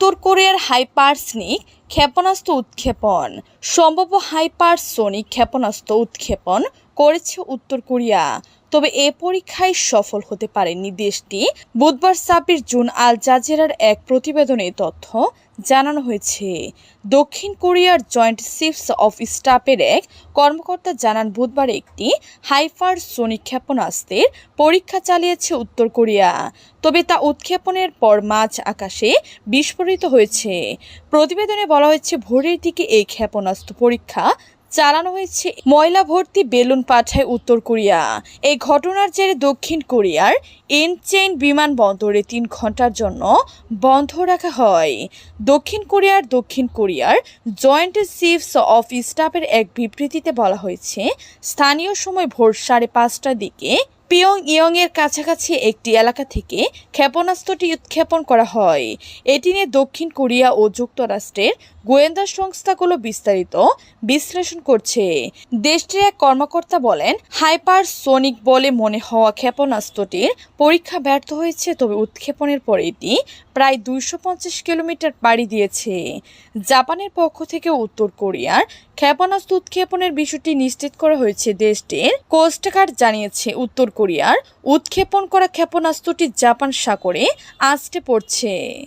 উত্তর কোরিয়ার হাইপারসনিক ক্ষেপণাস্ত্র উৎক্ষেপণ সম্ভব হাইপারসনিক ক্ষেপণাস্ত্র উৎক্ষেপণ করেছে উত্তর কোরিয়া। তবে এ পরীক্ষায় সফল হতে পারেনি দেশটি। বুধবার ছাব্বিশ জুন আল জাজিরার এক প্রতিবেদনে তথ্য জানানো হয়েছে। দক্ষিণ কোরিয়ার জয়েন্ট চিফস অফ স্টাফের এক কর্মকর্তা জানান, বুধবার একটি হাইপারসোনিক ক্ষেপণাস্ত্রের পরীক্ষা চালিয়েছে উত্তর কোরিয়া। তবে তা উৎক্ষেপণের পর মাঝ আকাশে বিস্ফোরিত হয়েছে। প্রতিবেদনে বলা হয়েছে, ভোরের দিকে এই ক্ষেপণাস্ত্র পরীক্ষা চালানো হয়েছে। ময়লা ভর্তি বেলুন পাঠায় উত্তর কোরিয়া। এই ঘটনার জেরে দক্ষিণ কোরিয়ার ইনচেইন বিমানবন্দরে তিন ঘণ্টার জন্য বন্ধ রাখা হয়। দক্ষিণ কোরিয়ার দক্ষিণ কোরিয়ার জয়েন্ট চিফস অফ স্টাফের এক বিবৃতিতে বলা হয়েছে, স্থানীয় সময় ভোর সাড়ে পাঁচটার দিকে পিয়ং ইয়ং এর কাছাকাছি একটি এলাকা থেকে ক্ষেপণাস্ত্রটি উৎক্ষেপণ করা হয়। এটি নিয়ে দক্ষিণ কোরিয়া ও যুক্তরাষ্ট্রের গোয়েন্দা সংস্থাগুলো বিস্তারিত বিশ্লেষণ করছে। দেশটির এক কর্মকর্তা বলেন, হাইপারসোনিক বলে মনে হওয়া ক্ষেপণাস্ত্রটির পরীক্ষা ব্যর্থ হয়েছে, তবে উৎক্ষেপণের পর এটি প্রায় দুইশো পঞ্চাশ কিলোমিটার পাড়ি দিয়েছে। জাপানের পক্ষ থেকে উত্তর কোরিয়ার ক্ষেপণাস্ত্র উৎক্ষেপণের বিষয়টি নিশ্চিত করা হয়েছে। দেশটির কোস্টগার্ড জানিয়েছে, উত্তর কোরিয়ার উৎক্ষেপণ করা ক্ষেপণাস্ত্রটি জাপান সাগরে আছড়ে পড়ছে।